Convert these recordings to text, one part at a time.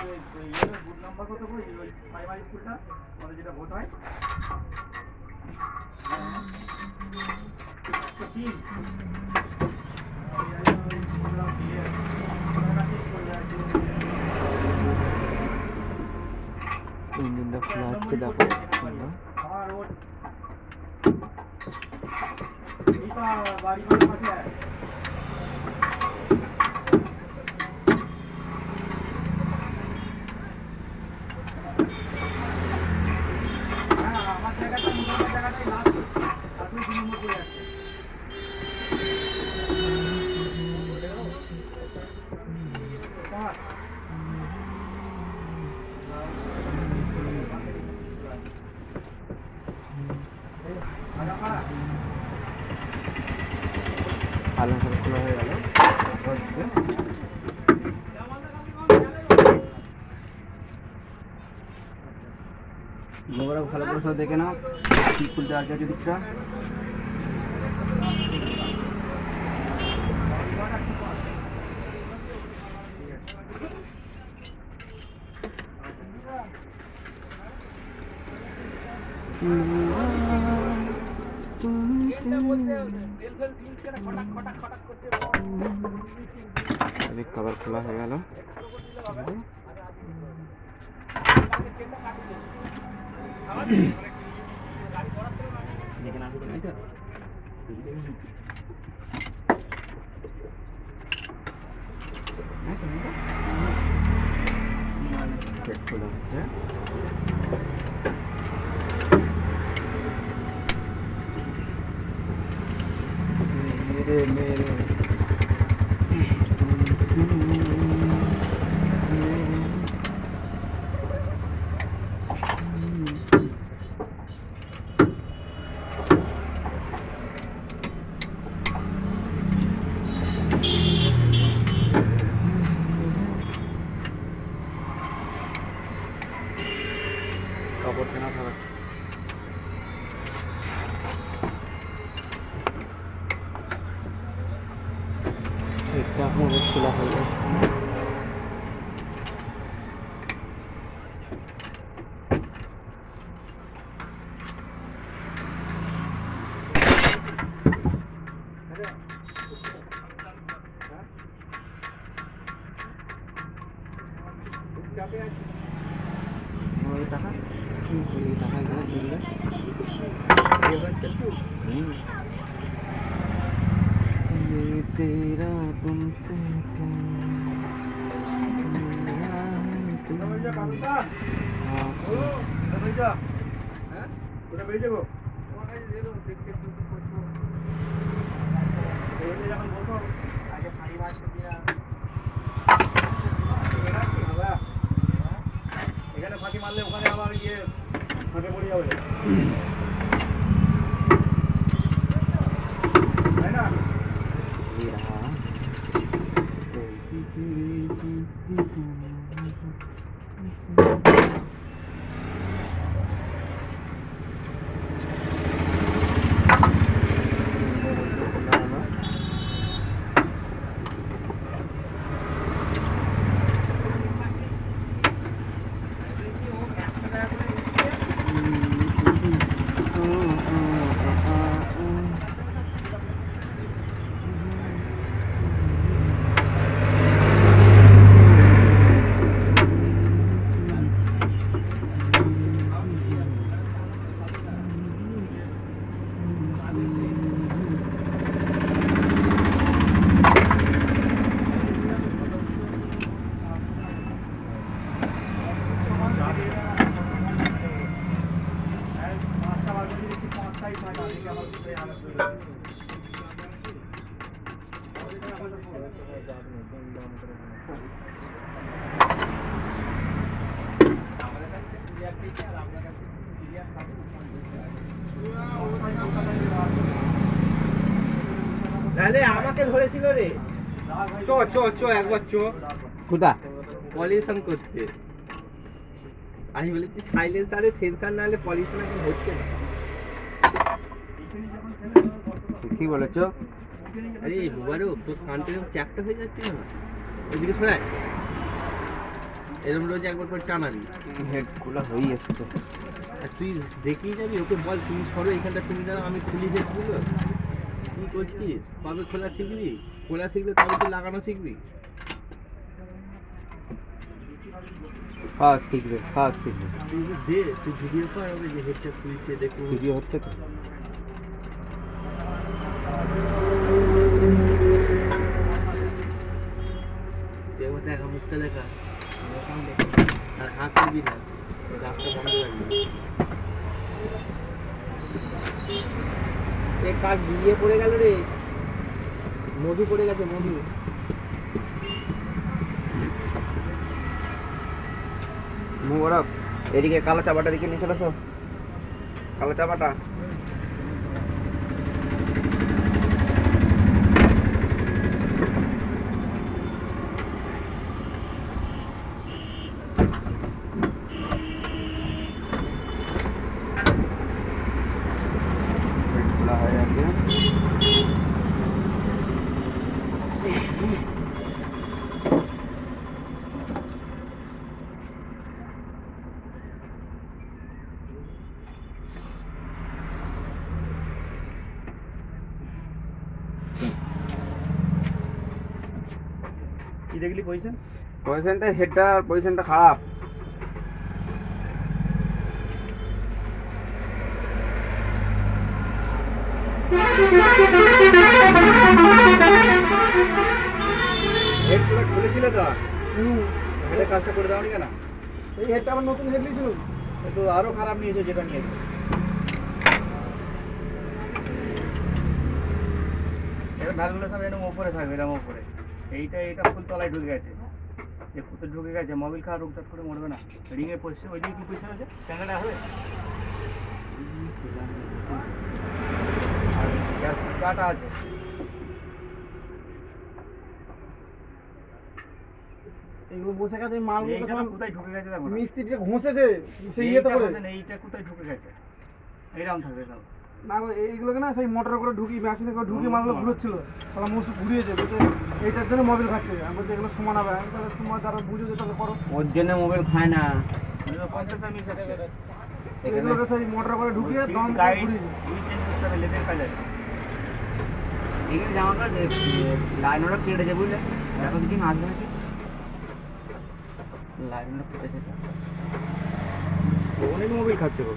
Booth number কত করে ওই প্রাইমারি স্কুলটা আমাদের যেটা ভোট হয় একশো তিন ইঞ্জিনটা খোলা হচ্ছে দেখো তোমরা। আমার রোড এইটা বাড়ি জায়গাটাই লাস্ট নোংরা ভালো করে সব দেখে নাও কি খুলতে আছে দিকটা अभी कवर खुला है गया চেক খোলা হচ্ছে मेरे मेरे মারতে দিয়া এখানে ফাঁকি মারলে ওখানে আবার গিয়ে ফাঁকে পড়ে যাবে Mm-hmm. তাহলে আমাকে ধরেছিল রে। চ চ চ একবার চ। পলিউশন করতে। আমি বলেছি সাইলেন্সারে সেন্সার না হলে পলিউশন এখন হচ্ছে না কি বলেছ? আরে বুবারও তোর কানটা এরকম চ্যাপটা হয়ে যাচ্ছে না ওইদিকে শোনায় এরকম রোজ একবার করে টানাবি। হেড খোলা হয়ে এসছে আর তুই দেখেই যাবি ওকে বল তুমি সরো এখানটা তুমি দাঁড়াও আমি খুলি হেডগুলো কি করছিস? কবে খোলা শিখবি? খোলা শিখলে তবে তুই লাগানো শিখবি? ফার্স্ট শিখবে ফার্স্ট শিখবে। তুই দে তুই ভিডিও কর আমি যে হেডটা খুলছে দেখুন ভিডিও হচ্ছে তো। একবার দেখা। হাত করবি না। বন্ধ পড়ে রে। মধু পড়ে গেছে, মধু। এদিকে কালো চাপাটা দিকে নিয়ে চলে কালো চাপাটা খোলা হয়ে গেছে কি দেখলি পজিশন পজিশনটা হেডটা পজিশনটা খারাপ। হেড পুরো খুলেছিল তো? হেডের কাজটা করে দাও কেন? এই হেডটা আবার নতুন হেড নিয়েছিল। তো আরও খারাপ নিয়েছে যেটা নিয়েছে। এবার সব এরকম ওপরে থাকবে এরকম ওপরে। এইটা এটা ফুল তলায় ঢুকে গেছে। যে ফুটে ঢুকে গেছে মোবিল খাওয়া রোগটাট করে মরবে না। রিংয়ে পড়ছে ওই দিকে কি পয়সা হয়েছে স্ট্যান্ডার্ড হবে? কাটা আছে। এগুলো বসে গেছে মালগুলো সব কোথায় ঢুকে গেছে দেখো না। মিস্ত্রিটা ঘষেছে সেই ইয়েতে এইটা করে। না, এইটা কোথায় ঢুকে গেছে? এইরকম থাকবে না এইগুলোকে না সেই মোটর করে ঢুকি মেশিনে করে ঢুকি মালগুলো ঘুরোচ্ছিল তাহলে মুসু ঘুরিয়েছে বলছে এইটার জন্য মোবিল খাচ্ছে। আমি বলছি এগুলো সমান হবে আমি তাহলে তোমার যারা বুঝে যে তাহলে করো। ওর জন্য মোবাইল খায় না। সাথে এগুলোকে সেই মোটর করে ঢুকিয়ে দম এখানে জামাটা লাইন ওটা কেটেছে বুঝলে? দেখো কি মাছ ধরেছে লাইন ওটা কেটেছে। অনেক মোবিল খাচ্ছে গো।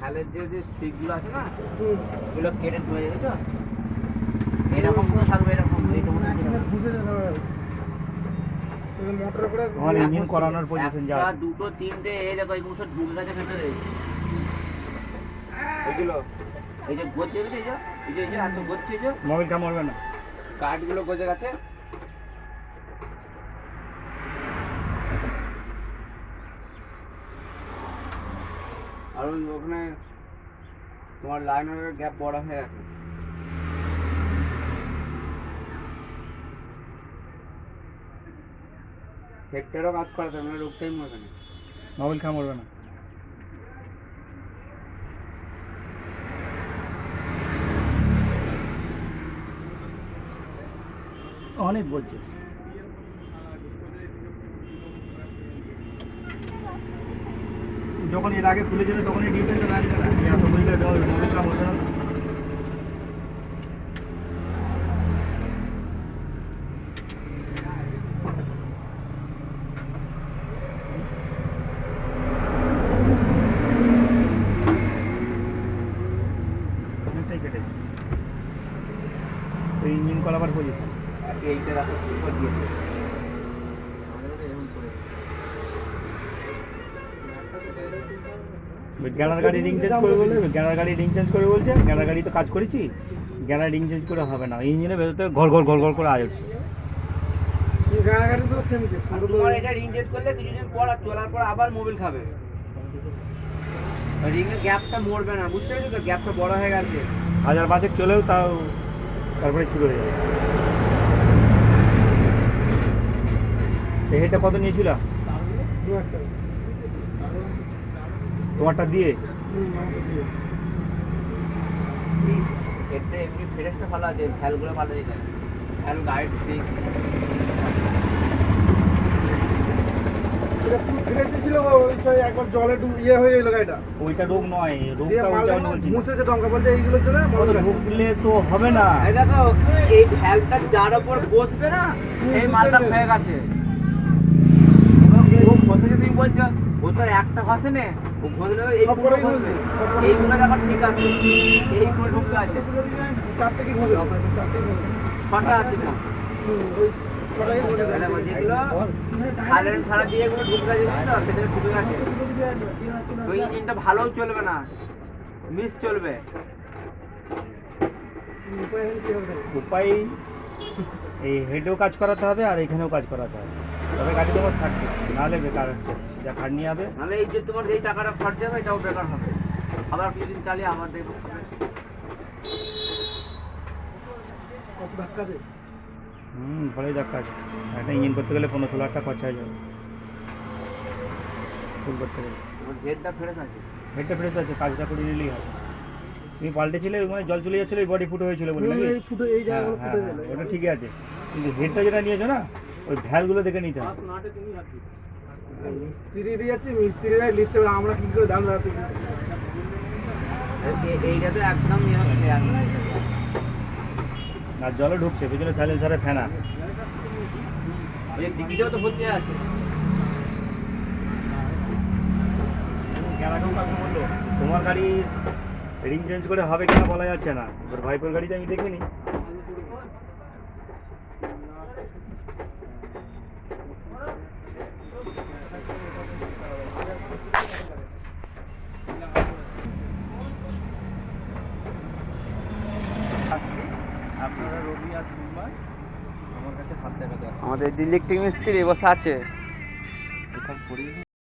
খালের যে যে স্টিকগুলো আছে না ওগুলো কেটে ধুয়ে গেছো এরকম কোনো থাকবে এরকম এইটা মনে হয় যেতে করানোর পজিশন যা দুটো তিনটে এই দেখো এগুলো সব ঢুকে গেছে ভেতরে এইগুলো এই যে গচ্ছে গেছে এই যে? এই এত না। কাঠগুলো গজে গেছে। আর ওই ওখানে তোমার লাইনের গ্যাপ বড় হয়ে গেছে হেক্টরও কাজ করাতে মানে রোগটাই মরবে না। মোবিল কাম হবে না। অনেক বলছে। যখন এর আগে খুলেছিল তখন এই ডিফেন্সটা লাগছে না এই এত বুঝলে মোবিল কাম হবে না অনেকটাই কেটেছে তো ইঞ্জিন করাবার পজিশন আর এইটা দেখো উপর দিয়েছে আমাদের ওটা এরকম করে গ্যালার গাড়ি রিং চেঞ্জ করে বলে গ্যালার গাড়ি রিং চেঞ্জ করে বলছে গ্যালার গাড়ি তো কাজ করেছি গ্যালার রিং চেঞ্জ করে হবে না। ইঞ্জিনের ভেতরে ঘর ঘর ঘর ঘর করে আজ হচ্ছে। তোমার এটা রিং চেঞ্জ করলে কিছুদিন পর আর চলার পর আবার মোবিল খাবে। রিংয়ের গ্যাপটা মরবে না বুঝতে পেরেছ তো? গ্যাপটা বড় হয়ে গেছে। হাজার পাঁচেক চলেও তাও তারপরে শুরু হয়ে যাবে। কত নিয়েছিল? দু তোমারটা দিয়ে? এমনি ফ্রেশটা ভালো আছে ফ্যালগুলো ভালো দিতে গাইড সিক এটা ছিল গো, ওই একবার জলে ডুব ইয়ে হয়ে গেল গাড়িটা। ওইটা রোগ নয় দিয়ে রোগটা মাল ওইটা আমি বলছি। মুছেছে দমকা বলতে এইগুলোর জন্য। ঢুকলে তো হবে না। দেখো এই ভ্যালটা যার উপর বসবে না এই মালটা হয়ে গেছে এবার ও ঘষেছে তুমি বলছো? ও তো একটা ঘষে নে ও ঘষলে এই পুরো ঘষবে ঘষবে। এইগুলো দেখো ঠিক আছে। এইগুলো ঢুকতে আছে। চারটে কি ঘুরে চারটে ঘুরে ছটা আছে না ভালোও চলবে না। মিস চলবে? উপায় এই হেডেও কাজ করাতে হবে আর এখানেও কাজ করাতে হবে। তবে গাড়ি তোমার থাকবে নাহলে বেকার হচ্ছে। যা খাটনি হবে নাহলে এই যে তোমার যেই টাকাটা খরচা হবে এটাও বেকার হবে। আবার কিছুদিন চালিয়ে আবার দেখব খাবে কত ধাক্কা? হুম ভালোই ধাক্কা আছে। একটা ইঞ্জিন করতে গেলে পনেরো ষোলো টাকা খরচা হয়ে যাবে। ফুল করতে গেলে। হেডটা ফেরত আছে? হেডটা ফ্রেশ আছে কাজটা করে নিলেই হবে তুমি পাল্টেছিলে মানে জল চলে যাচ্ছিল বডি ফুটো হয়েছিল বলে এই ফুটো এই হ্যাঁ জায়গাগুলো হ্যাঁ ফুটে হ্যাঁ, গেল। ওটা ঠিকই আছে। কিন্তু হেডটা যেটা নিয়েছো না ওই ভ্যালগুলো দেখে নিতে হবে। মিস্ত্রি যাচ্ছে হবে আমরা কি করে দাম এইটা তো একদম একদম। আর জলে ঢুকছে পেছনে সাইলেন্সারে ফেনা। ডিকিটাও তো ভর্তি আছে। তোমার গাড়ি রিং চেঞ্জ করে হবে কিনা বলা যাচ্ছে না। এবার ভাইপোর গাড়িতে আমি দেখিনি। আমাদের ইলেকট্রিক মিস্ত্রি বসে আছে।